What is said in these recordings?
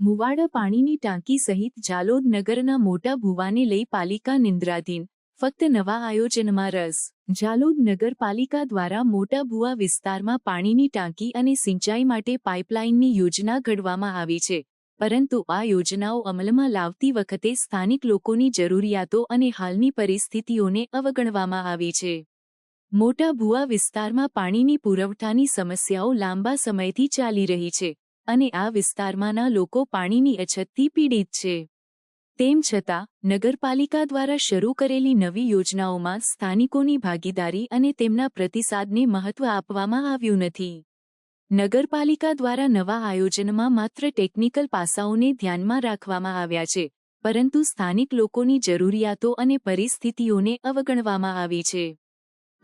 મુવાડા પાણીની ટાંકી સહિત જાલોદ નગરના મોટા ભૂવાને લઈ પાલિકા નિંદ્રાધીન. ફક્ત નવા આયોજનમાં રસ. જાલોદ નગરપાલિકા દ્વારા મોટા ભુવા વિસ્તારમાં પાણીની ટાંકી અને સિંચાઈ માટે પાઇપલાઇનની યોજના ઘડવામાં આવી છે. પરંતુ આ યોજનાઓ અમલમાં લાવતી વખતે સ્થાનિક લોકોની જરૂરિયાતો અને હાલની પરિસ્થિતિઓને અવગણવામાં આવી છે. મોટા ભુવા વિસ્તારમાં પાણીની પુરવઠાની સમસ્યાઓ લાંબા સમયથી ચાલી રહી છે. અને આ વિસ્તારમાંના લોકો પાણીની અછતથી પીડિત છે. તેમ છતાં, નગરપાલિકા દ્વારા શરૂ કરેલી નવી યોજનાઓમાં સ્થાનિકોની ભાગીદારી અને તેમના પ્રતિસાદને મહત્વ આપવામાં આવ્યું નથી. નગરપાલિકા દ્વારા નવા આયોજનમાં માત્ર ટેકનિકલ પાસાઓને ધ્યાનમાં રાખવામાં આવ્યા છે, પરંતુ સ્થાનિક લોકોની જરૂરિયાતો અને પરિસ્થિતિઓને અવગણવામાં આવી છે.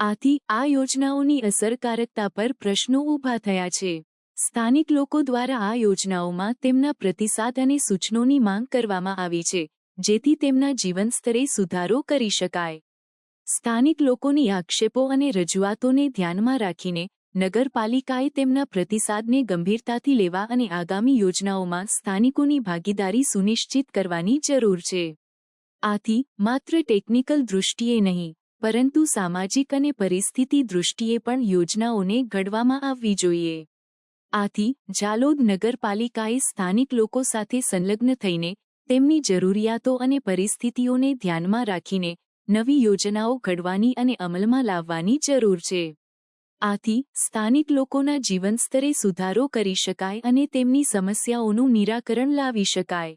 આથી, આ યોજનાઓની અસરકારકતા પર પ્રશ્નો ઊભા થયા છે. સ્થાનિક લોકો દ્વારા આ યોજનાઓમાં તેમના પ્રતિસાદ અને સૂચનોની માંગ કરવામાં આવી છે, જેથી તેમના જીવનસ્તરે સુધારો કરી શકાય. સ્થાનિક લોકોની આક્ષેપો અને રજૂઆતોને ધ્યાનમાં રાખીને નગરપાલિકાએ તેમના પ્રતિસાદને ગંભીરતાથી લેવા અને આગામી યોજનાઓમાં સ્થાનિકોની ભાગીદારી સુનિશ્ચિત કરવાની જરૂર છે. આથી, માત્ર ટેકનિકલ દૃષ્ટિએ નહીં, પરંતુ સામાજિક અને પરિસ્થિતિ દૃષ્ટિએ પણ યોજનાઓને ઘડવામાં આવવી જોઈએ. આથી જાલોદ નગરપાલિકાએ સ્થાનિક લોકો સાથે સંલગ્ન થઈને તેમની જરૂરિયાતો અને પરિસ્થિતિઓને ધ્યાનમાં રાખીને નવી યોજનાઓ ઘડવાની અને અમલમાં લાવવાની જરૂર છે. આથી સ્થાનિક લોકોના જીવનસ્તરે સુધારો કરી શકાય અને તેમની સમસ્યાઓનું નિરાકરણ લાવી શકાય.